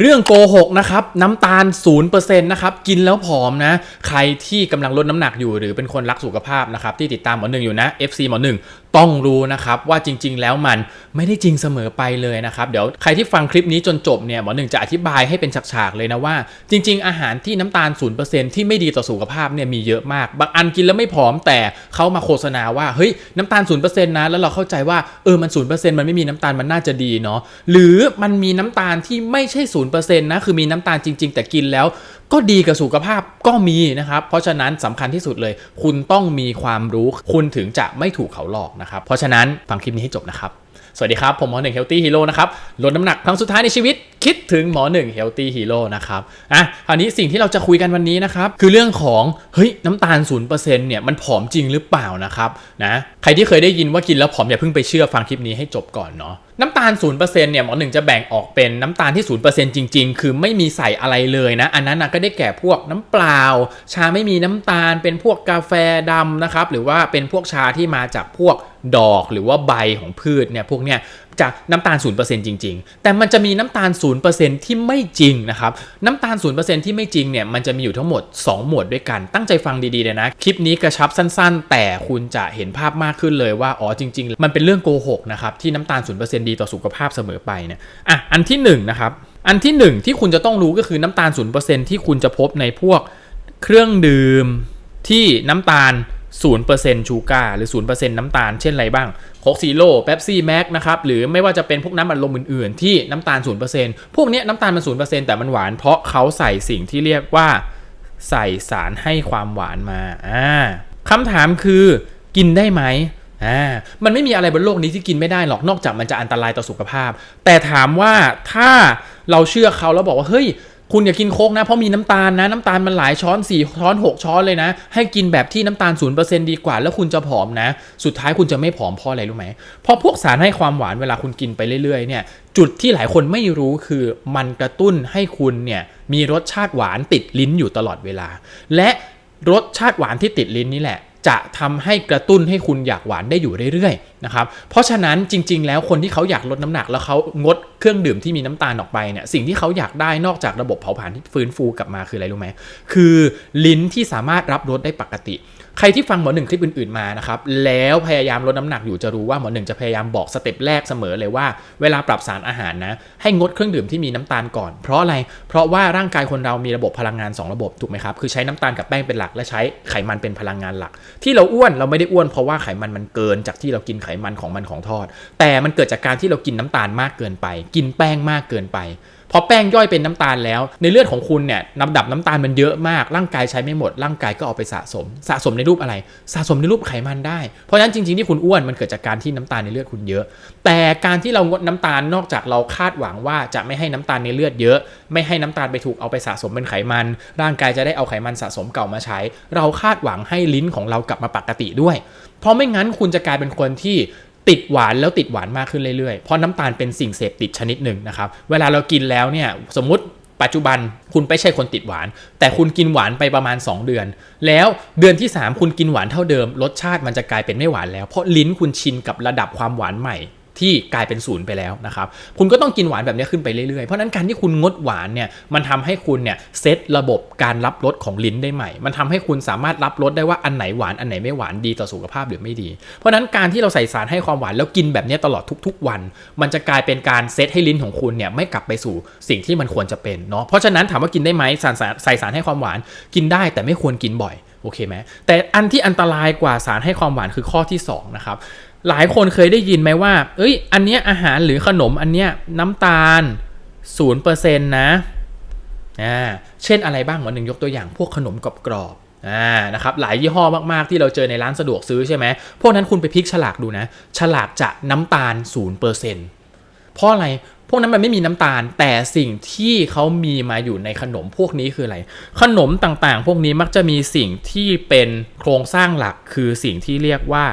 เรื่องโกหกนะครับน้ำตาล 0%นะครับกินแล้วผอมนะ ใครที่กำลังลดน้ำหนักอยู่หรือเป็นคนรักสุขภาพนะครับที่ติดตามหมอหนึ่งอยู่นะ FC หมอหนึ่ง ต้องรู้นะครับว่าจริง ๆ แล้วมันไม่ได้จริงเสมอไปเลยนะครับ เดี๋ยวใครที่ฟังคลิปนี้จนจบเนี่ยหมอหนึ่งจะอธิบายให้เป็นฉากๆเลยนะว่า จริง ๆ อาหารที่น้ำตาล 0%ที่ไม่ดีต่อสุขภาพเนี่ยมีเยอะมาก บางอันกินแล้วไม่ผอมแต่เขามาโฆษณาว่าเฮ้ยน้ำตาล 0%นะแล้วเราเข้าใจว่าเออมัน 0%มันไม่มีน้ำตาลมันน่าจะดีเนาะหรือมันมีน้ำตาลที่ไม่ใช่ 0%นะคือมีน้ำตาลจริง ๆ แต่กินแล้วก็ดีกับสุขภาพก็มีนะครับเพราะฉะนั้นสำคัญที่สุดเลย คุณต้องมีความรู้คุณถึงจะไม่ถูกเขาหลอกนะครับ เพราะฉะนั้นฟังคลิปนี้ให้จบนะครับ สวัสดีครับ ผมหมอหนึ่งเฮลตี้ฮีโร่นะครับ ลดน้ำหนักครั้งสุดท้ายในชีวิต คิดถึงหมอหนึ่งเฮลตี้ฮีโร่นะครับอะคราวนี้สิ่งที่เราจะคุยกันวันนี้นะครับ คือเรื่องของเฮ้ยน้ำตาล0%เนี่ยมันผอมจริงหรือเปล่านะครับนะใครที่เคยได้ยินว่ากินแล้วผอมอย่าเพิ่งไปเชื่อฟังคลิปนี้ให้จบก่อนเนาะน้ำตาล 0%เนี่ยหมอหนึ่งจะแบ่งออกเป็นน้ำตาลที่ 0%จริง ๆ คือไม่มีใส่อะไรเลยนะ อันนั้นนะก็ได้แก่พวกน้ำเปล่า ชาไม่มีน้ำตาล เป็นพวกกาแฟดำนะครับ หรือว่าเป็นพวกชาที่มาจากพวกดอกหรือว่าใบของพืชเนี่ยพวกเนี้ย จากน้ำตาล 0%จริง ๆ แต่มันจะมีน้ำตาล 0%ที่ไม่จริงนะครับ น้ำตาล 0%ที่ไม่จริงเนี่ย มันจะมีอยู่ทั้งหมด 2 หมวดด้วยกัน ตั้งใจฟังดีๆเลยนะ คลิปนี้กระชับสั้น ๆ แต่คุณจะเห็นภาพมากขึ้นเลยว่า อ๋อ จริง ๆ มันเป็นเรื่องโกหกนะครับ ที่น้ำตาล 0%ดีต่อสุขภาพเสมอไปเนี่ย อะ อันที่1นงนะครับ อันที่ 1 ที่คุณจะต้องรู้ก็คือน้ำตาล 0%ที่คุณจะพบในพวกเครื่องดื่มที่น้ำตาล 0%ชูการ์หรือ 0%น้ำตาลเช่นอะไรบ้างโคกซีโร่เป๊ปซี่แม็กนะครับ หรือไม่ว่าจะเป็นพวกน้ำอัดลมอื่นๆ ที่น้ำตาล 0%พวกนี้น้ำตาลมัน 0%แต่มันหวานเพราะเขาใส่สิ่งที่เรียกว่าใส่สารให้ความหวานมาอ่าคำถามคือกินได้ไหมอ่ามันไม่มีอะไรบนโลกนี้ที่กินไม่ได้หรอกนอกจากมันจะอันตรายต่อสุขภาพ แต่ถามว่าถ้าเราเชื่อเขาแล้วบอกว่าเฮ้ย คุณอย่ากินโค้กนะเพราะมีน้ำตาลนะน้ำตาลมันหลายช้อน 4 ช้อน 6 ช้อนเลยนะ ให้กินแบบที่น้ำตาล0%ดีกว่า แล้วคุณจะผอมนะ สุดท้ายคุณจะไม่ผอมเพราะอะไรรู้ไหมเพราะพวกสารให้ความหวานเวลาคุณกินไปเรื่อยๆเนี่ยจุดที่หลายคนไม่รู้คือมันกระตุ้นให้คุณเนี่ยมีรสชาติหวานติดลิ้นอยู่ตลอดเวลา และรสชาติหวานที่ติดลิ้นนี่แหละ จะทำให้กระตุ้นให้คุณอยากหวานได้อยู่เรื่อยๆนะครับเพราะฉะนั้นจริง ๆ แล้วคนที่เขาอยากลดน้ำหนักแล้วเขางดเครื่องดื่มที่มีน้ำตาลออกไปเนี่ยสิ่งที่เขาอยากได้นอกจากระบบเผาผลาญที่ฟื้นฟูกลับมาคืออะไรรู้ไหมคือลิ้นที่สามารถรับรสได้ปกติ ใครที่ฟังหมอหนึ่งคลิปอื่นๆมานะครับแล้วพยายามลดน้ำหนักอยู่จะรู้ว่าหมอหนึ่งจะพยายามบอกสเต็ปแรกเสมอเลยว่าเวลาปรับสารอาหารนะให้งดเครื่องดื่มที่มีน้ำตาลก่อน เพราะอะไร เพราะว่าร่างกายคนเรามีระบบพลังงาน 2 ระบบถูกไหมครับคือใช้น้ำตาลกับแป้งเป็นหลัก และใช้ไขมันเป็นพลังงานหลัก ที่เราอ้วนเราไม่ได้อ้วนเพราะว่าไขมันมันเกินจากที่เรากินไขมันของมันของทอด แต่มันเกิดจากการที่เรากินน้ำตาลมากเกินไป กินแป้งมากเกินไป พอแป้งย่อยเป็นน้ำตาลแล้ว ในเลือดของคุณเนี่ยน้ำดับน้ำตาลมันเยอะมาก ร่างกายใช้ไม่หมด ร่างกายก็เอาไปสะสม สะสมในรูปอะไร สะสมในรูปไขมันได้ เพราะฉะนั้นจริงๆที่คุณอ้วนมันเกิดจากการที่น้ำตาลในเลือดคุณเยอะ แต่การที่เรางดน้ำตาลนอกจากเราคาดหวังว่าจะไม่ให้น้ำตาลในเลือดเยอะ ไม่ให้น้ำตาลไปถูกเอาไปสะสมเป็นไขมัน ร่างกายจะได้เอาไขมันสะสมเก่ามาใช้ เราคาดหวังให้ลิ้นของเรากลับมาปกติด้วย เพราะไม่งั้นคุณจะกลายเป็นคนที่ ติดหวานแล้วติดหวานมากขึ้นเรื่อยๆ เพราะน้ำตาลเป็นสิ่งเสพติดชนิดหนึ่งนะครับ เวลาเรากินแล้วเนี่ยสมมติปัจจุบันคุณไม่ใช่คนติดหวาน แต่คุณกินหวานไปประมาณ 2 เดือน แล้วเดือนที่ 3 คุณกินหวานเท่าเดิม รสชาติมันจะกลายเป็นไม่หวานแล้ว เพราะลิ้นคุณชินกับระดับความหวานใหม่ ที่กลายเป็นศูนย์ไปแล้วนะครับ คุณก็ต้องกินหวานแบบนี้ขึ้นไปเรื่อยๆ เพราะนั้นการที่คุณงดหวานเนี่ย มันทำให้คุณเนี่ยเซตระบบการรับรสของลิ้นได้ใหม่ มันทำให้คุณสามารถรับรสได้ว่าอันไหนหวานอันไหนไม่หวานดีต่อสุขภาพหรือไม่ดี เพราะนั้นการที่เราใส่สารให้ความหวานแล้วกินแบบนี้ตลอดทุก ๆ วัน มันจะกลายเป็นการเซตให้ลิ้นของคุณเนี่ยไม่กลับไปสู่สิ่งที่มันควรจะเป็นเนาะ เพราะฉะนั้นถามว่ากินได้ไหมสารใส่สารให้ความหวานกินได้แต่ไม่ควรกินบ่อยโอเคไหมแต่อันที่อันตรายกว่าสารให้ความหวานคือข้อที่สองนะครับ หลายคนเคยได้ยินไหมว่า เอ้ย อันเนี้ยอาหารหรือขนมอันเนี้ยน้ำตาล0%นะอ่าเช่นอะไรบ้างวันหนึ่งยกตัวอย่างพวกขนมกรอบๆอ่านะครับหลายยี่ห้อมากๆที่เราเจอในร้านสะดวกซื้อใช่ไหมพวกนั้นคุณไปพลิกฉลากดูนะ ฉลากจะน้ำตาล 0%เพราะอะไรพวกนั้นมันไม่มีน้ำตาล แต่สิ่งที่เขามีมาอยู่ในขนมพวกนี้คืออะไร ขนมต่างๆ พวกนี้มักจะมีสิ่งที่เป็นโครงสร้างหลักคือสิ่งที่เรียกว่า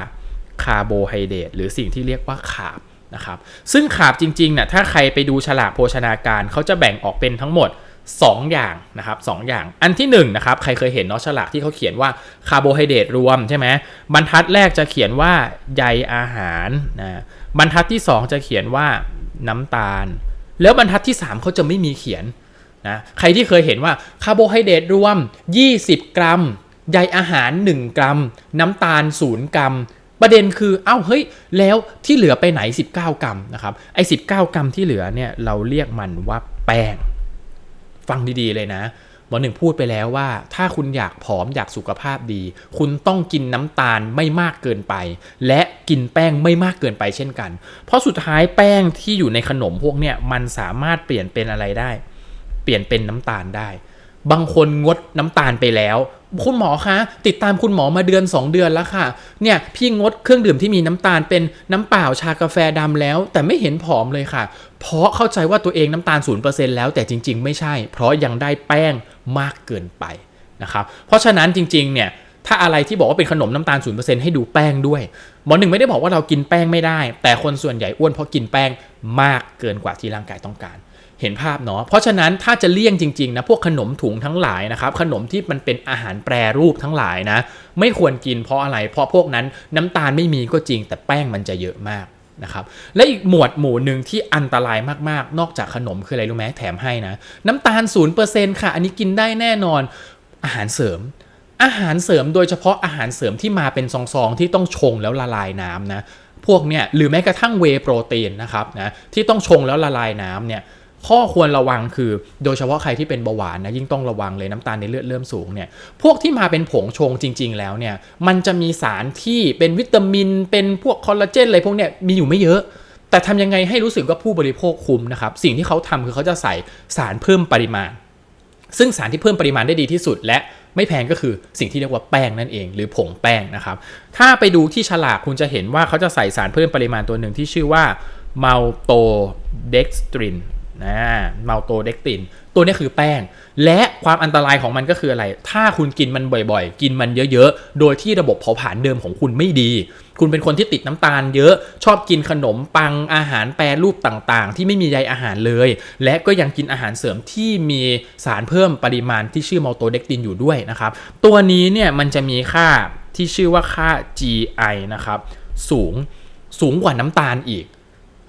คาร์โบไฮเดรตหรือสิ่งที่เรียกว่าขาบนะครับซึ่งขาบจริงๆนะ่ะถ้าใครไปดูฉลากโภชนาการเขาจะแบ่งออกเป็นทั้งหมด 2 อย่างนะครับสอย่างอันที่1นนะครับใครเคยเห็นเนาะฉลากที่เขาเขียนว่าคาร์โบไฮเดรตรวมใช่ไหมบรรทัดแรกจะเขียนว่าใยอาหารนะบรรทัดที่ 2 จะเขียนว่าน้ำตาล แล้วบรรทัดที่ 3เขาจะไม่มีเขียนนะใครที่เคยเห็นว่าคาร์โบไฮเดรตรวม 20 กรัมใยอาหาร 1 กรัม น้ำตาล 0 กรัม ประเด็นคือเอ้าเฮ้ยแล้วที่เหลือไปไหน 19 กรัมนะครับไอ้19 กรัมที่เหลือเนี่ยเราเรียกมันว่าแป้ง ฟังดีๆเลยนะหมอหนึ่งพูดไปแล้วว่า ถ้าคุณอยากผอมอยากสุขภาพดี คุณต้องกินน้ำตาลไม่มากเกินไป และกินแป้งไม่มากเกินไปเช่นกัน เพราะสุดท้ายแป้งที่อยู่ในขนมพวกเนี้ยมันสามารถเปลี่ยนเป็นอะไรได้ เปลี่ยนเป็นน้ำตาลได้ บางคนงดน้ำตาลไปแล้ว คุณหมอคะ ติดตามคุณหมอมาเดือน 2 เดือนแล้วค่ะ เนี่ย พี่งดเครื่องดื่มที่มีน้ำตาลเป็นน้ำเปล่าชากาแฟดำแล้ว แต่ไม่เห็นผอมเลยค่ะ เพราะเข้าใจว่าตัวเองน้ำตาล 0%แล้วแต่จริง ๆ ไม่ใช่ เพราะยังได้แป้งมากเกินไปนะครับ เพราะฉะนั้นจริง ๆ เนี่ย ถ้าอะไรที่บอกว่าเป็นขนมน้ำตาล 0%ให้ดูแป้งด้วย มอหนึ่งไม่ได้บอกว่าเรากินแป้งไม่ได้ แต่คนส่วนใหญ่อ้วนเพราะกินแป้งมากเกินกว่าที่ร่างกายต้องการ เห็นภาพเนาะเพราะฉะนั้นถ้าจะเลี่ยงจริงๆนะพวกขนมถุงทั้งหลายนะครับขนมที่มันเป็นอาหารแปรรูปทั้งหลายนะ ไม่ควรกินเพราะอะไร เพราะพวกนั้นน้ำตาลไม่มีก็จริง แต่แป้งมันจะเยอะมากนะครับและอีกหมวดหมู่หนึ่งที่อันตรายมากๆ นอกจากขนมคืออะไรรู้ไหมแถมให้นะ น้ำตาล 0%ค่ะ อันนี้กินได้แน่นอนอาหารเสริม อาหารเสริมโดยเฉพาะอาหารเสริมที่มาเป็นซองๆที่ต้องชงแล้วละลายน้ำนะพวกเนี่ยหรือแม้กระทั่งเวโปรตีนนะครับนะที่ต้องชงแล้วละลายน้ำเนี่ยข้อควรระวังคือโดยเฉพาะใครที่เป็นเบาหวานนะยิ่งต้องระวังเลยน้ำตาลในเลือดเริ่มสูงเนี่ยพวกที่มาเป็นผงชงจริง ๆ แล้วเนี่ยมันจะมีสารที่เป็นวิตามิน เป็นพวกคอลลาเจนอะไรพวกเนี้ยมีอยู่ไม่เยอะ แต่ทำยังไงให้รู้สึกว่าผู้บริโภคคุ้มนะครับสิ่งที่เขาทำคือเขาจะใส่สารเพิ่มปริมาณ ซึ่งสารที่เพิ่มปริมาณได้ดีที่สุด และไม่แพงก็คือสิ่งที่เรียกว่าแป้งนั่นเอง หรือผงแป้งนะครับ ถ้าไปดูที่ฉลากคุณจะเห็นว่าเขาจะใส่สารเพิ่มปริมาณตัวหนึ่งที่ชื่อว่ามัลโตเด็กสตรินนะมัลโตเด็กติน ตัวนี้คือแป้ง และความอันตรายของมันก็คืออะไร ถ้าคุณกินมันบ่อยๆ กินมันเยอะๆ โดยที่ระบบเผาผลาญเดิมของคุณไม่ดี คุณเป็นคนที่ติดน้ำตาลเยอะชอบกินขนมปังอาหารแปรรูปต่างๆ ที่ไม่มีใยอาหารเลย และก็ยังกินอาหารเสริมที่มีสารเพิ่มปริมาณที่ชื่อมัลโตเด็กตินอยู่ด้วยนะครับตัวนี้เนี่ยมันจะมีค่าที่ชื่อว่าค่า GI นะครับสูงสูงกว่าน้ำตาลอีก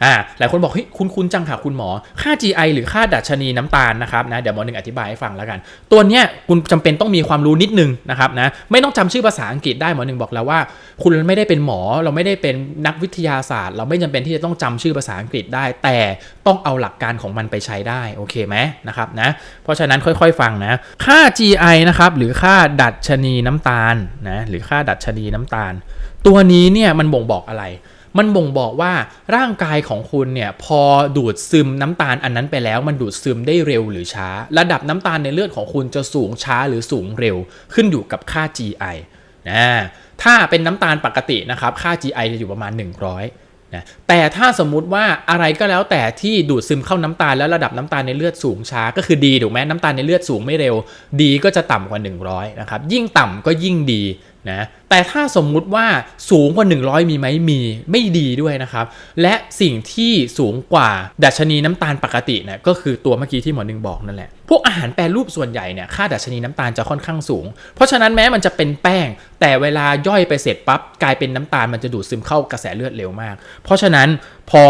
อ่าหลายคนบอกเฮ้ยคุณคุณจังค่ะคุณหมอ ค่า GI หรือค่าดัชนีน้ำตาลนะครับนะเดี๋ยวหมอหนึ่งอธิบายให้ฟังแล้วกัน ตัวเนี้ยคุณจำเป็นต้องมีความรู้นิดนึงนะครับนะไม่ต้องจำชื่อภาษาอังกฤษได้หมอหนึ่งบอกแล้วว่า คุณไม่ได้เป็นหมอเราไม่ได้เป็นนักวิทยาศาสตร์ เราไม่จำเป็นที่จะต้องจำชื่อภาษาอังกฤษได้ แต่ต้องเอาหลักการของมันไปใช้ได้โอเคไหมนะครับนะเพราะฉะนั้นค่อยๆฟังนะค่า GI นะครับหรือค่าดัชนีน้ำตาลนะหรือค่าดัชนีน้ำตาล ตัวนี้เนี่ยมันบ่งบอกอะไร มันบ่งบอกว่าร่างกายของคุณเนี่ยพอดูดซึมน้ำตาลอันนั้นไปแล้ว มันดูดซึมได้เร็วหรือช้า ระดับน้ำตาลในเลือดของคุณจะสูงช้าหรือสูงเร็ว ขึ้นอยู่กับค่า GI นะถ้าเป็นน้ำตาลปกตินะครับค่า GI จะอยู่ประมาณ 100นะแต่ถ้าสมมุติว่าอะไรก็แล้วแต่ที่ดูดซึมเข้าน้ำตาลแล้วระดับน้ำตาลในเลือดสูงช้า ก็คือดีถูกไหมน้ำตาลในเลือดสูงไม่เร็ว ดีก็จะต่ำกว่า 100นะครับยิ่งต่ำก็ยิ่งดี นะแต่ถ้าสมมุติว่าสูงกว่า 100 มีไหมมีไม่ดีด้วยนะครับ และสิ่งที่สูงกว่าดัชนีน้ำตาลปกติเนี่ยก็คือตัวเมื่อกี้ที่หมอหนึ่งบอกนั่นแหละ พวกอาหารแปรรูปส่วนใหญ่เนี่ยค่าดัชนีน้ำตาลจะค่อนข้างสูง เพราะฉะนั้นแม้มันจะเป็นแป้ง แต่เวลาย่อยไปเสร็จปั๊บกลายเป็นน้ำตาลมันจะดูดซึมเข้ากระแสเลือดเร็วมาก เพราะฉะนั้นพอ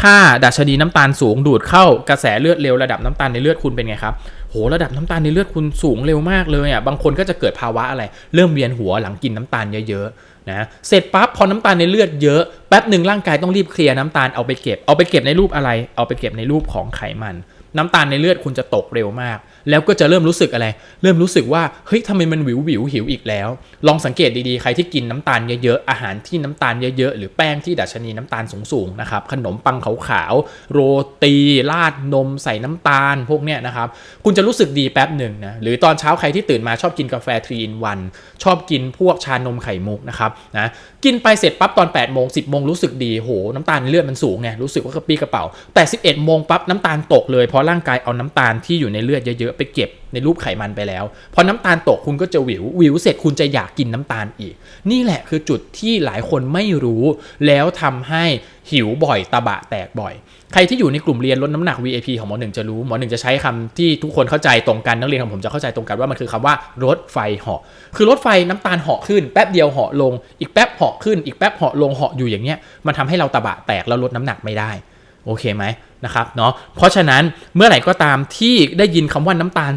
ค่าดัชนีน้ำตาลสูงดูดเข้ากระแสเลือดเร็วระดับน้ำตาลในเลือดคุณเป็นไงครับโหระดับน้ำตาลในเลือดคุณสูงเร็วมากเลยอะบางคนก็จะเกิดภาวะอะไร เริ่มเวียนหัวหลังกินน้ำตาลเยอะๆนะเสร็จปั๊บพอน้ำตาลในเลือดเยอะแป๊บหนึ่งร่างกายต้องรีบเคลียร์น้ำตาลเอาไปเก็บเอาไปเก็บในรูปอะไร เอาไปเก็บในรูปของไขมัน น้ำตาลในเลือดคุณจะตกเร็วมาก แล้วก็จะเริ่มรู้สึกอะไร เริ่มรู้สึกว่าเฮ้ยทำไมมันวิววิวหิวอีกแล้ว ลองสังเกตดีๆ ใครที่กินน้ำตาลเยอะๆ อาหารที่น้ำตาลเยอะๆ หรือแป้งที่ดัชนีน้ำตาลสูงๆนะครับ ขนมปังขาวๆ โรตี ราดนมใส่น้ำตาลพวกเนี้ยนะครับ คุณจะรู้สึกดีแป๊บหนึ่งนะ หรือตอนเช้าใครที่ตื่นมาชอบกินกาแฟ3 in 1ชอบกินพวกชานมไข่มุกนะครับนะ กินไปเสร็จปั๊บตอน8โมง10โมงรู้สึกดีโหน้ำตาลเลือดมันสูงไงรู้สึกว่ากระปี้กระเป๋า แต่ 11โมงปั๊บน้ำตาลตกเลยเพราะร่างกายเอาน้ำตาลที่อยู่ในเลือดเยอะๆไปเก็บในรูปไขมันไปแล้ว พอน้ำตาลตกคุณก็จะวิว วิวเสร็จคุณจะอยากกินน้ำตาลอีก นี่แหละคือจุดที่หลายคนไม่รู้ แล้วทำให้หิวบ่อยตะบะแตกบ่อย ใครที่อยู่ในกลุ่มเรียนลดน้ำหนัก VIP ของหมอหนึ่งจะรู้หมอหนึ่งจะใช้คำที่ทุกคนเข้าใจตรงกันนักเรียนของผมจะเข้าใจตรงกันว่ามันคือคำว่ารถไฟเหาะ คือรถไฟน้ำตาลเหาะขึ้นแป๊บเดียวเหาะลง อีกแป๊บเหาะขึ้นอีกแป๊บเหาะลงเหาะอยู่อย่างเงี้ยมันทำให้เราตะบะแตกแล้วลดน้ำหนักไม่ได้ โอเคไหมนะครับเนาะเพราะฉะนั้นเมื่อไหร่ก็ตามที่ได้ยินคำว่าน้ำตาล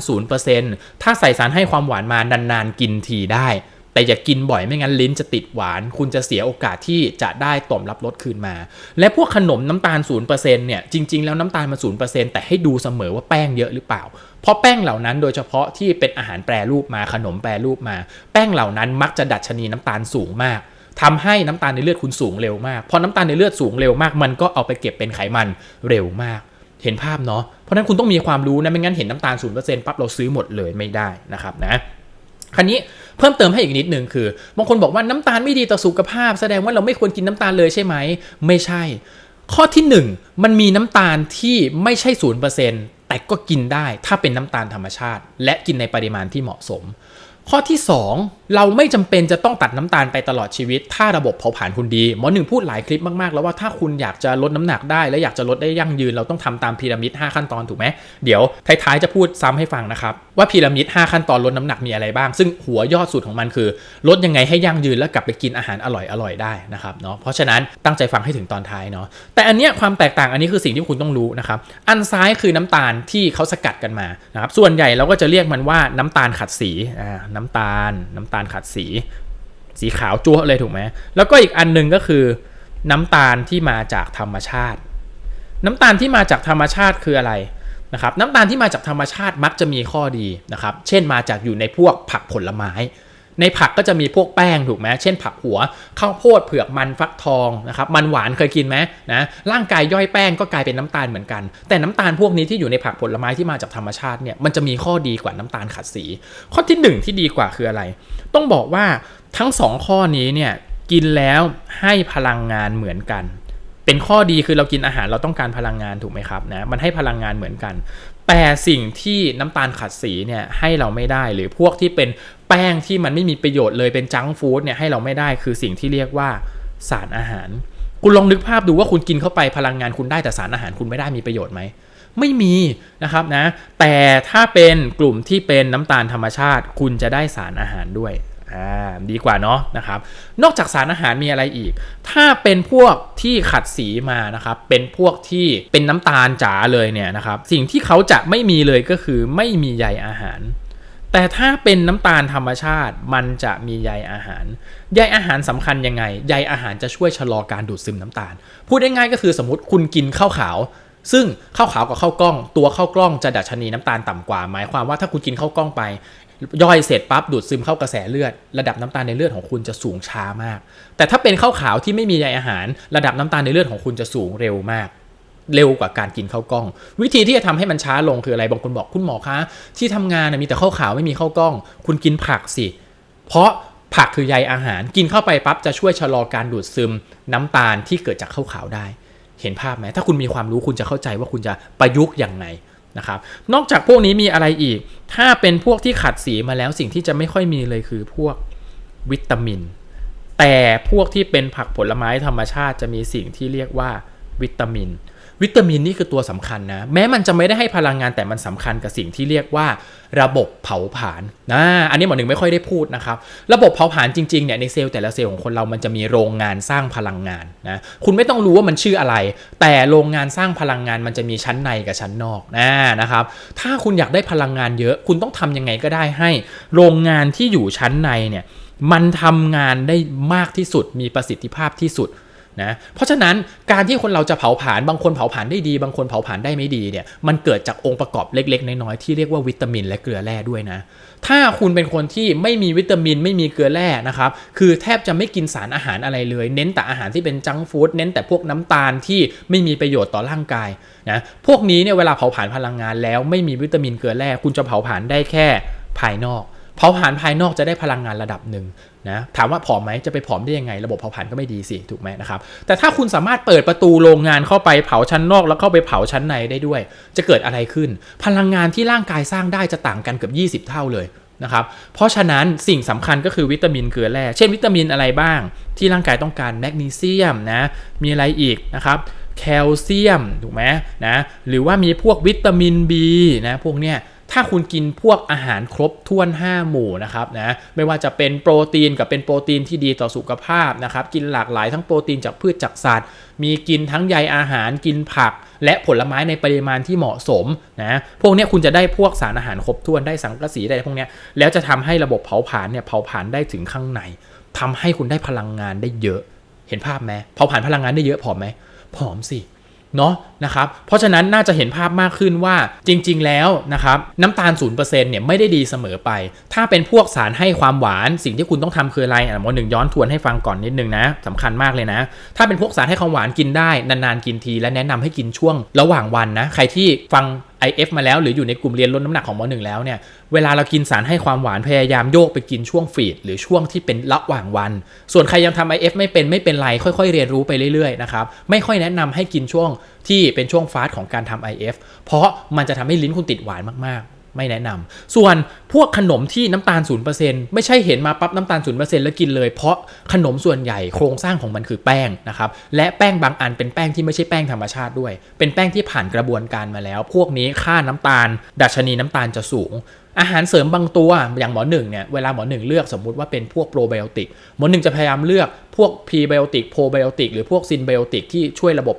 0%ถ้าใส่สารให้ความหวานมานานๆกินทีได้ แต่อย่ากินบ่อยไม่งั้นลิ้นจะติดหวาน คุณจะเสียโอกาสที่จะได้ต่อมรับรสคืนมา และพวกขนมน้ำตาล 0%เนี่ยจริง ๆ แล้วน้ำตาลมัน 0%แต่ให้ดูเสมอว่าแป้งเยอะหรือเปล่า เพราะแป้งเหล่านั้นโดยเฉพาะที่เป็นอาหารแปรรูปมาขนมแปรรูปมา แป้งเหล่านั้นมักจะดัดชนีน้ำตาลสูงมาก ทำให้น้ำตาลในเลือดคุณสูงเร็วมากพอน้ำตาลในเลือดสูงเร็วมาก มันก็เอาไปเก็บเป็นไขมันเร็วมาก เห็นภาพเนาะเพราะนั้นคุณต้องมีความรู้นะไม่งั้นเห็นน้ำตาล0%ปั๊บเราซื้อหมดเลยไม่ได้นะครับนะคราวนี้เพิ่มเติมให้อีกนิดนึงคือบางคนบอกว่าน้ำตาลไม่ดีต่อสุขภาพ แสดงว่าเราไม่ควรกินน้ำตาลเลยใช่ไหมไม่ใช่ ข้อที่ 1 มันมีน้ำตาลที่ไม่ใช่0%แต่ก็กินได้ถ้าเป็นน้ำตาลธรรมชาติ และกินในปริมาณที่เหมาะสม ข้อที่ 2 เราไม่จำเป็นจะต้องตัดน้ำตาลไปตลอดชีวิต ถ้าระบบเผาผลาญคุณดีหมอหนึ่งพูดหลายคลิปมากๆ แล้วว่าถ้าคุณอยากจะลดน้ำหนักได้ และอยากจะลดได้ยั่งยืนเราต้องทำตามพีระมิด 5 ขั้นตอนถูกไหมเดี๋ยวท้ายๆจะพูดซ้ำให้ฟังนะครับว่าพีระมิด 5 ขั้นตอนลดน้ำหนักมีอะไรบ้าง ซึ่งหัวยอดสุดของมันคือ ลดยังไงให้ยั่งยืนแล้วกลับไปกินอาหารอร่อยๆได้นะครับเนาะเพราะฉะนั้นตั้งใจฟังให้ถึงตอนท้ายเนาะแต่อันเนี้ยความแตกต่างอันนี้คือสิ่งที่คุณต้องรู้นะครับอันซ้ายคือน้ำตาลที่เขาสกัดกันมานะครับส่วนใหญ่เราก็จะเรียกมันว่าน้ำตาลขัดสีอ่าน้ำตาลน้ำตาลขัดสี สีขาวจั๊วเลยถูกไหมแล้วก็อีกอันหนึ่งก็คือ น้ำตาลที่มาจากธรรมชาติ น้ำตาลที่มาจากธรรมชาติคืออะไรนะครับน้ำตาลที่มาจากธรรมชาติมักจะมีข้อดีนะครับ เช่นมาจากอยู่ในพวกผักผลไม้ ในผักก็จะมีพวกแป้งถูกไหมเช่นผักหัวข้าวโพดเผือกมันฟักทองนะครับมันหวานเคยกินไหมนะร่างกายย่อยแป้งก็กลายเป็นน้ำตาลเหมือนกัน แต่น้ำตาลพวกนี้ที่อยู่ในผักผลไม้ที่มาจากธรรมชาติเนี่ยมันจะมีข้อดีกว่าน้ำตาลขัดสี ข้อที่หนึ่งที่ดีกว่าคืออะไร ต้องบอกว่าทั้งสองข้อนี้เนี่ยกินแล้วให้พลังงานเหมือนกัน เป็นข้อดีคือเรากินอาหารเราต้องการพลังงานถูกไหมครับนะมันให้พลังงานเหมือนกันแต่สิ่งที่น้ำตาลขัดสีเนี่ยให้เราไม่ได้หรือพวกที่เป็น แป้งที่มันไม่มีประโยชน์เลยเป็นจังฟู้ดเนี่ยให้เราไม่ได้คือสิ่งที่เรียกว่าสารอาหาร คุณลองนึกภาพดูว่าคุณกินเข้าไปพลังงานคุณได้แต่สารอาหารคุณไม่ได้มีประโยชน์ไหมไม่มีนะครับนะ แต่ถ้าเป็นกลุ่มที่เป็นน้ำตาลธรรมชาติ คุณจะได้สารอาหารด้วยอ่าดีกว่าเนาะนะครับ นอกจากสารอาหารมีอะไรอีก ถ้าเป็นพวกที่ขัดสีมานะครับ เป็นพวกที่เป็นน้ำตาลจ๋าเลยเนี่ยนะครับ สิ่งที่เขาจะไม่มีเลยก็คือไม่มีใยอาหาร แต่ถ้าเป็นน้ำตาลธรรมชาติมันจะมีใยอาหาร ใยอาหารสำคัญยังไง ใยอาหารจะช่วยชะลอการดูดซึมน้ำตาล พูดง่ายๆก็คือสมมติคุณกินข้าวขาว ซึ่งข้าวขาวกับข้าวกล้อง ตัวข้าวกล้องจะดัชนีน้ำตาลต่ำกว่า หมายความว่าถ้าคุณกินข้าวกล้องไป ย่อยเสร็จปั๊บดูดซึมเข้ากระแสเลือด ระดับน้ำตาลในเลือดของคุณจะสูงช้ามาก แต่ถ้าเป็นข้าวขาวที่ไม่มีใยอาหาร ระดับน้ำตาลในเลือดของคุณจะสูงเร็วมาก เร็วกว่าการกินข้าวกล้อง วิธีที่จะทำให้มันช้าลงคืออะไรบางคนบอกคุณหมอคะที่ทำงานนะมีแต่ข้าวขาวไม่มีข้าวกล้อง คุณกินผักสิ เพราะผักคือใยอาหารกินเข้าไปปั๊บจะช่วยชะลอการดูดซึมน้ำตาลที่เกิดจากข้าวขาวได้ เห็นภาพไหมถ้าคุณมีความรู้คุณจะเข้าใจว่าคุณจะประยุกต์อย่างไงนะครับนอกจากพวกนี้มีอะไรอีก ถ้าเป็นพวกที่ขัดสีมาแล้วสิ่งที่จะไม่ค่อยมีเลยคือพวกวิตามิน แต่พวกที่เป็นผักผลไม้ธรรมชาติจะมีสิ่งที่เรียกว่าวิตามิน วิตามินนี่คือตัวสำคัญนะ แม้มันจะไม่ได้ให้พลังงานแต่มันสำคัญกับสิ่งที่เรียกว่าระบบเผาผลาญนะอันนี้หมอหนึ่งไม่ค่อยได้พูดนะครับ ระบบเผาผลาญจริงๆเนี่ยในเซลล์แต่ละเซลล์ของคนเรามันจะมีโรงงานสร้างพลังงานนะคุณไม่ต้องรู้ว่ามันชื่ออะไร แต่โรงงานสร้างพลังงานมันจะมีชั้นในกับชั้นนอกนะนะครับ ถ้าคุณอยากได้พลังงานเยอะ คุณต้องทำยังไงก็ได้ให้ โรงงานที่อยู่ชั้นในเนี่ยมันทำงานได้มากที่สุดมีประสิทธิภาพที่สุด นะเพราะฉะนั้นการที่คนเราจะเผาผลาญบางคนเผาผลาญได้ดี บางคนเผาผลาญได้ไม่ดีเนี่ยมันเกิดจากองค์ประกอบเล็ก ๆ น้อยๆที่เรียกว่าวิตามินและเกลือแร่ด้วยนะถ้าคุณเป็นคนที่ไม่มีวิตามินไม่มีเกลือแร่นะครับ คือแทบจะไม่กินสารอาหารอะไรเลย เน้นแต่อาหารที่เป็นจังฟู้ดเน้นแต่พวกน้ำตาลที่ไม่มีประโยชน์ต่อร่างกายนะพวกนี้เนี่ยเวลาเผาผลาญพลังงานแล้วไม่มีวิตามินเกลือแร่คุณจะเผาผลาญได้แค่ภายนอก ผาผลาญภายนอกจะได้พลังงานระดับหนึ่งนะถามว่าผอมไหมจะไปผอมได้ยังไง ระบบเผาผลาญก็ไม่ดีสิถูกไหมนะครับแต่ถ้าคุณสามารถเปิดประตูโรงงานเข้าไปเผาชั้นนอกแล้วเข้าไปเผาชั้นในได้ด้วย จะเกิดอะไรขึ้น พลังงานที่ร่างกายสร้างได้จะต่างกันเกือบ 20 เท่าเลยนะครับเพราะฉะนั้นสิ่งสำคัญก็คือวิตามินเกลือแร่เช่นวิตามินอะไรบ้าง ที่ร่างกายต้องการแมกนีเซียมนะมีอะไรอีกนะครับแคลเซียมถูกไหมนะหรือว่ามีพวกวิตามิน B นะพวกเนี้ย ถ้าคุณกินพวกอาหารครบถ้วน 5 หมู่นะครับนะไม่ว่าจะเป็นโปรตีนกับเป็นโปรตีนที่ดีต่อสุขภาพนะครับกินหลากหลายทั้งโปรตีนจากพืชจากสัตว์ มีกินทั้งใยอาหารกินผัก และผลไม้ในปริมาณที่เหมาะสมนะพวกนี้คุณจะได้พวกสารอาหารครบถ้วนได้สังกะสีได้พวกนี้แล้วจะทำให้ระบบเผาผลาญเนี่ยเผาผลาญได้ถึงข้างในทำให้คุณได้พลังงานได้เยอะ เห็นภาพไหมเผาผลาญพลังงานได้เยอะผอมไหมผอมสิ เนาะนะครับ เพราะฉะนั้นน่าจะเห็นภาพมากขึ้นว่าจริง ๆ แล้วนะครับน้ำตาล 0%เนี่ยไม่ได้ดีเสมอไป ถ้าเป็นพวกสารให้ความหวานสิ่งที่คุณต้องทำคืออะไรอะมอหนึ่งย้อนทวนให้ฟังก่อนนิดนึงนะสำคัญมากเลยนะ ถ้าเป็นพวกสารให้ความหวานกินได้นานๆกินที และแนะนำให้กินช่วงระหว่างวันนะใครที่ฟัง IF มาแล้วหรืออยู่ในกลุ่มเรียนลดน้ำหนักของหมอหนึ่งแล้วเนี่ยเวลาเรากินสารให้ความหวานพยายามโยกไปกินช่วงฟีดหรือช่วงที่เป็นระหว่างวัน ส่วนใครยังทำ IF ไม่เป็นไม่เป็นไรค่อย ๆ เรียนรู้ไปเรื่อยๆนะครับไม่ค่อยแนะนำให้กินช่วงที่เป็นช่วงฟาสต์ของการทำ IF เพราะมันจะทำให้ลิ้นคุณติดหวานมากๆ ไม่แนะนำส่วนพวกขนมที่น้ำตาล 0%ไม่ใช่เห็นมาปั๊บน้ำตาล 0%แล้วกินเลย เพราะขนมส่วนใหญ่โครงสร้างของมันคือแป้งนะครับ และแป้งบางอันเป็นแป้งที่ไม่ใช่แป้งธรรมชาติด้วย เป็นแป้งที่ผ่านกระบวนการมาแล้ว พวกนี้ค่าน้ำตาล ดัชนีน้ำตาลจะสูง อาหารเสริมบางตัวอย่างหมอหนึ่งเนี่ยเวลาหมอหนึ่งเลือกสมมุติว่าเป็นพวกโปรไบโอติกหมอหนึ่งจะพยายามเลือก วกพรีไบโอติกโปรไบโอติกหรือพวกซินไบโอติกที่ช่วยระบบ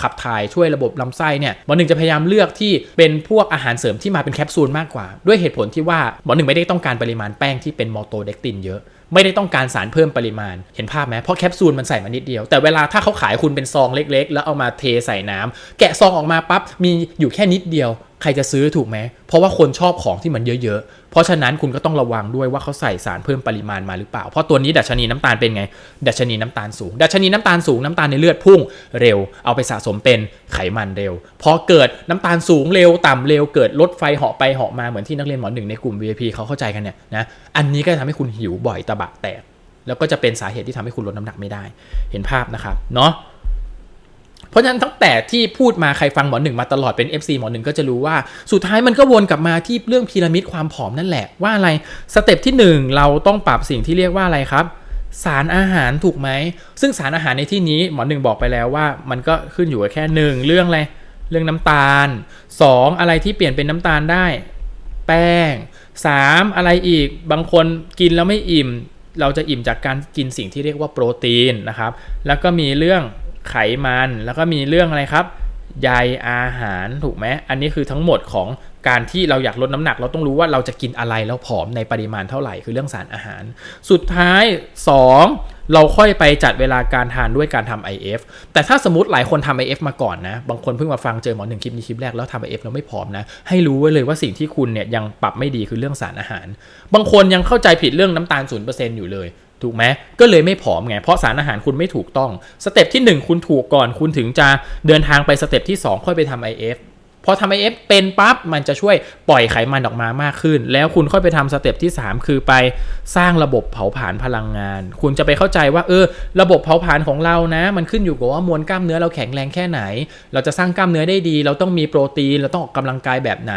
ขับถ่ายช่วยระบบลำไส้เนี่ยหมอหนึ่งจะพยายามเลือกที่เป็นพวกอาหารเสริมที่มาเป็นแคปซูลมากกว่า ด้วยเหตุผลที่ว่าหมอหนึ่งไม่ได้ต้องการปริมาณแป้งที่เป็นมอโตเด็กตินเยอะไม่ได้ต้องการสารเพิ่มปริมาณ เห็นภาพไหมเพราะแคปซูลมันใส่มานิดเดียว แต่เวลาถ้าเขาขายคุณเป็นซองเล็ก ๆ แล้วเอามาเทใส่น้ำแกะซองออกมาปั๊บมีอยู่แค่นิดเดียว ใครจะซื้อถูกไหม เพราะว่าคนชอบของที่มันเยอะๆ เพราะฉะนั้นคุณก็ต้องระวังด้วยว่าเขาใส่สารเพิ่มปริมาณมาหรือเปล่า เพราะตัวนี้ดัชนีน้ำตาลเป็นไง ดัชนีน้ำตาลสูง ดัชนีน้ำตาลสูงน้ำตาลในเลือดพุ่งเร็ว เอาไปสะสมเป็นไขมันเร็ว พอเกิดน้ำตาลสูงเร็วต่ำเร็วเกิดลดไฟเหาะไปเหาะมาเหมือนที่นักเรียนหมอหนึ่งในกลุ่ม VIP เขาเข้าใจกันเนี่ยนะ อันนี้ก็จะทำให้คุณหิวบ่อยตะบะแตก แล้วก็จะเป็นสาเหตุที่ทำให้คุณลดน้ำหนักไม่ได้ เห็นภาพนะครับ เนาะ ราะฉะนั้นตั้งแต่ที่พูดมาใครฟังหมอหนึ่งมาตลอดเป็น FC หมอหนึ่งก็จะรู้ว่าสุดท้ายมันก็วนกลับมาที่เรื่องพีระมิดความผอมนั่นแหละว่าอะไรสเต็ปที่ 1 เราต้องปรับสิ่งที่เรียกว่าอะไรครับสารอาหารถูกไหม ซึ่งสารอาหารในที่นี้หมอหนึ่งบอกไปแล้วว่า มันก็ขึ้นอยู่กับแค่หนึ่งเรื่องอะไร เรื่องน้ำตาล 2 อะไรที่เปลี่ยนเป็นน้ำตาลได้ แป้ง 3 อะไรอีกบางคนกินแล้วไม่อิ่ม เราจะอิ่มจากการกินสิ่งที่เรียกว่าโปรตีนนะครับ แล้วก็มีเรื่อง ไขมันแล้วก็มีเรื่องอะไรครับใยอาหารถูกไหมอันนี้คือทั้งหมดของการที่เราอยากลดน้ำหนัก เราต้องรู้ว่าเราจะกินอะไรแล้วผอมในปริมาณเท่าไหร่คือเรื่องสารอาหาร สุดท้าย 2 เราค่อยไปจัดเวลาการทานด้วยการทำ IF แต่ถ้าสมมติหลายคนทำ IF มาก่อนนะ บางคนเพิ่งมาฟังเจอหมอหนึ่งคลิปนี้คลิปแรกแล้วทำ IF แล้วไม่ผอมนะ ให้รู้ไว้เลยว่าสิ่งที่คุณเนี่ยยังปรับไม่ดีคือเรื่องสารอาหาร บางคนยังเข้าใจผิดเรื่องน้ำตาล0%อยู่เลย ถูกไหมก็เลยไม่ผอมไง เพราะสารอาหารคุณไม่ถูกต้อง สเต็ปที่ 1 คุณถูกก่อน คุณถึงจะเดินทางไปสเต็ปที่ 2 ค่อยไปทำ IF พอทำ IF เฟป็นปั๊บมันจะช่วยปล่อยไขมันออกมามากขึ้น แล้วคุณค่อยไปทำสเต็ปที่ 3 คือไปสร้างระบบเผาผลาญพลังงาน คุณจะไปเข้าใจว่าเออระบบเผาผลาญของเรานะ มันขึ้นอยู่กับว่ามวลกล้ามเนื้อเราแข็งแรงแค่ไหน เราจะสร้างกล้ามเนื้อได้ดี เราต้องมีโปรตีนเราต้องออกกำลังกายแบบไหน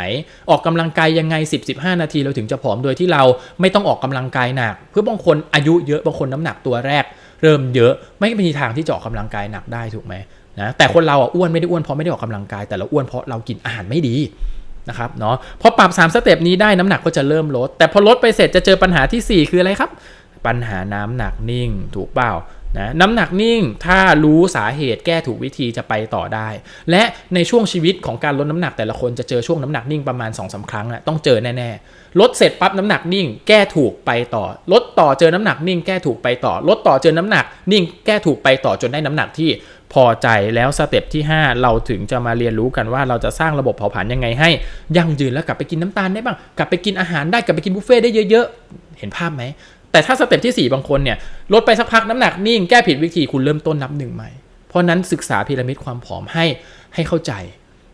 ออกกำลังกายยังไง 10-15 นาทีเราถึงจะผอมโดยที่เราไม่ต้องออกกำลังกายหนัก เพื่อบางคนอายุเยอะบางคนน้ำหนักตัวแรก เริ่มเยอะไม่มีทางที่จะออกกำลังกายหนักได้ถูกไหม นะแต่คนเราอะอ้วนไม่ได้อ้วนเพราะไม่ได้ออกกำลังกาย แต่เราอ้วนเพราะเรากินอาหารไม่ดีนะครับเนาะพอปรับ 3 สเต็ปนี้ได้น้ำหนักก็จะเริ่มลด แต่พอลดไปเสร็จจะเจอปัญหาทีสี่4 คืออะไรครับ ปัญหาน้ำหนักนิ่งถูกเปล่า นะน้ำหนักนิ่งถ้ารู้สาเหตุแก้ถูกวิธีจะไปต่อได้ และในช่วงชีวิตของการลดน้ำหนักแต่ละคนจะเจอช่วงน้ำหนักนิ่งประมาณ2อสาครั้งอะต้องเจอแน่ๆลดเสร็จปั๊บน้ำหนักนิ่ง แก้ถูกไปต่อ ลดต่อเจอน้ำหนักนิ่งแก้ถูกไปต่อ ลดต่อเจอน้ำหนัก นิ่งแก้ถูกไปต่อจนได้น้ำหนักที่พอใจแล้วสเต็ปที่ 5 เราถึงจะมาเรียนรู้กันว่าเราจะสร้างระบบเผาผลาญยังไงให้ยั่งยืนแล้วกลับไปกินน้ำตาลได้บ้างกลับไปกินอาหารได้กลับไปกินบุฟเฟ่ได้เยอะๆเห็นภาพไหม แต่ถ้าสเต็ปที่ 4 บางคนเนี่ยลดไปสักพักน้ำหนักนิ่งแก้ผิดวิธีคุณเริ่มต้นนับหนึ่งใหม่ เพราะนั้นศึกษาพีระมิดความผอมให้ให้เข้าใจ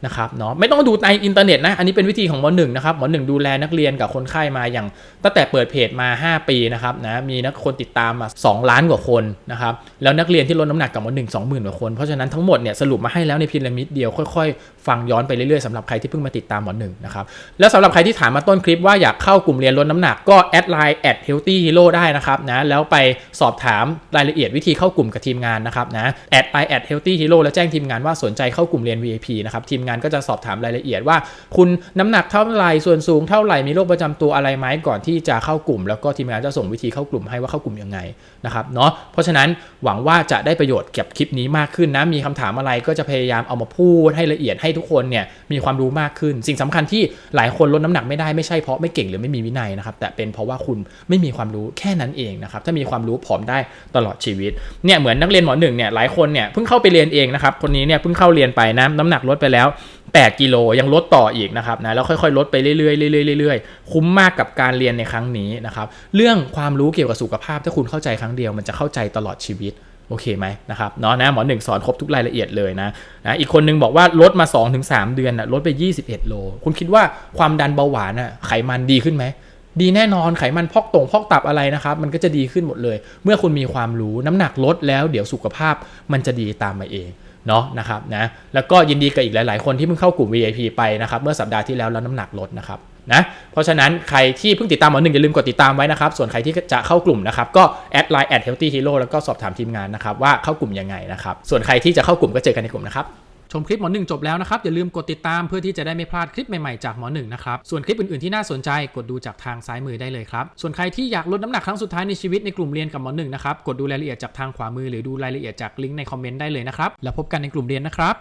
นะครับเนาะไม่ต้องดูในอินเทอร์เน็ตนะ อันนี้เป็นวิธีของหมอหนึ่งนะครับหมอหนึ่งดูแลนักเรียนกับคนไข้มาอย่างตั้งแต่เปิดเพจมา 5 ปีนะครับนะมีนักคนติดตามมา2ล้านกว่าคนนะครับแล้วนักเรียนที่ลดน้ำหนักกับหมอหนึ่งสองหมื่นกว่าคน เพราะฉะนั้นทั้งหมดเนี่ยสรุปมาให้แล้วในพีระมิดเดียวค่อยๆ ฟังย้อนไปเรื่อยๆสำหรับใครที่เพิ่งมาติดตามหมอหนึ่งนะครับแล้วสำหรับใครที่ถามมาต้นคลิปว่าอยากเข้ากลุ่มเรียนลดน้ำหนักก็แอดไลน์แอดเฮลตี้ฮีโร่ได้นะครับนะแล้วไปสอบถามรายละเอียดวิธีเข้ากลุ่มกับทีมงานนะครับนะแอดไลน์แอดเฮลตี้ฮีโร่แล้วแจ้งทีมงานว่าสนใจเข้ากลุ่มเรียน VIP นะครับทีมงานก็จะสอบถามรายละเอียดว่า คุณน้ำหนักเท่าไหร่ส่วนสูงเท่าไหร่มีโรคประจำตัวอะไรไหมก่อนที่จะเข้ากลุ่ม แล้วก็ทีมงานจะส่งวิธีเข้ากลุ่มให้ว่าเข้ากลุ่มยังไงนะครับเนาะเพราะฉะนั้นหวังว่าจะได้ประโยชน์เก็บคลิปนี้มากขึ้นนะมีคำถามอะไรก็จะพยายามเอามาพูดให้ละเอียดให้ทุกคนเนี่ยมีความรู้มากขึ้น สิ่งสำคัญที่หลายคนลดน้ำหนักไม่ได้ไม่ใช่เพราะไม่เก่งหรือไม่มีวินัยนะครับแต่เป็นเพราะว่าคุณไม่มีความรู้แค่นั้นเองนะครับถ้ามีความรู้ผอมได้ตลอดชีวิตเนี่ยเหมือนนักเรียนหมอหนึ่งเนี่ยหลายคนเนี่ยเพิ่งเข้าไปเรียนเองนะครับคนนี้เนี่ยเพิ่งเข้าเรียนไปนะน้ำหนักลดไปแล้ว8 กิโลยังลดต่ออีกนะครับนะแล้วค่อยๆ ลดไปเรื่อยๆเรื่อยๆเรื่อยๆคุ้มมากกับการเรียนในครั้งนี้นะครับเรื่องความรู้เกี่ยวกับสุขภาพถ้าคุณเข้าใจครั้งเดียวมันจะเข้าใจตลอดชีวิตโอเคไหมนะครับเนาะนะหมอหนึ่งสอนครบทุกรายละเอียดเลยนะนะอีกคนนึงบอกว่าลดมา 2-3 เดือนนะลดไป 21 โล คุณคิดว่าความดันเบาหวานอะไขมันดีขึ้นไหมดีแน่นอนไขมันพอกตรงพอกตับอะไรนะครับมันก็จะดีขึ้นหมดเลย เมื่อคุณมีความรู้น้ำหนักลดแล้วเดี๋ยวสุขภาพมันจะดีตามมาเอง เนาะนะครับนะแล้วก็ยินดีกับอีกหลาย ๆ คนที่เพิ่งเข้ากลุ่ม VIP ไปนะครับเมื่อสัปดาห์ที่แล้วแล้วน้ำหนักลดนะครับนะเพราะฉะนั้นใครที่เพิ่งติดตามหมอหนึ่งอย่าลืมกดติดตามไว้นะครับ ส่วนใครที่จะเข้ากลุ่มนะครับก็แอดไลน์แอดเฮลตี้ฮีโร่แล้วก็สอบถามทีมงานนะครับว่าเข้ากลุ่มยังไงนะครับส่วนใครที่จะเข้ากลุ่มก็เจอกันในกลุ่มนะครับ ชมคลิปหมอหนึ่งจบแล้วนะครับ อย่าลืมกดติดตามเพื่อที่จะได้ไม่พลาดคลิปใหม่ๆจากหมอหนึ่งนะครับ ส่วนคลิปอื่นๆที่น่าสนใจกดดูจากทางซ้ายมือได้เลยครับ ส่วนใครที่อยากลดน้ำหนักครั้งสุดท้ายในชีวิตในกลุ่มเรียนกับหมอหนึ่งนะครับ กดดูรายละเอียดจากทางขวามือหรือดูรายละเอียดจากลิงก์ในคอมเมนต์ได้เลยนะครับ แล้วพบกันในกลุ่มเรียนนะครับ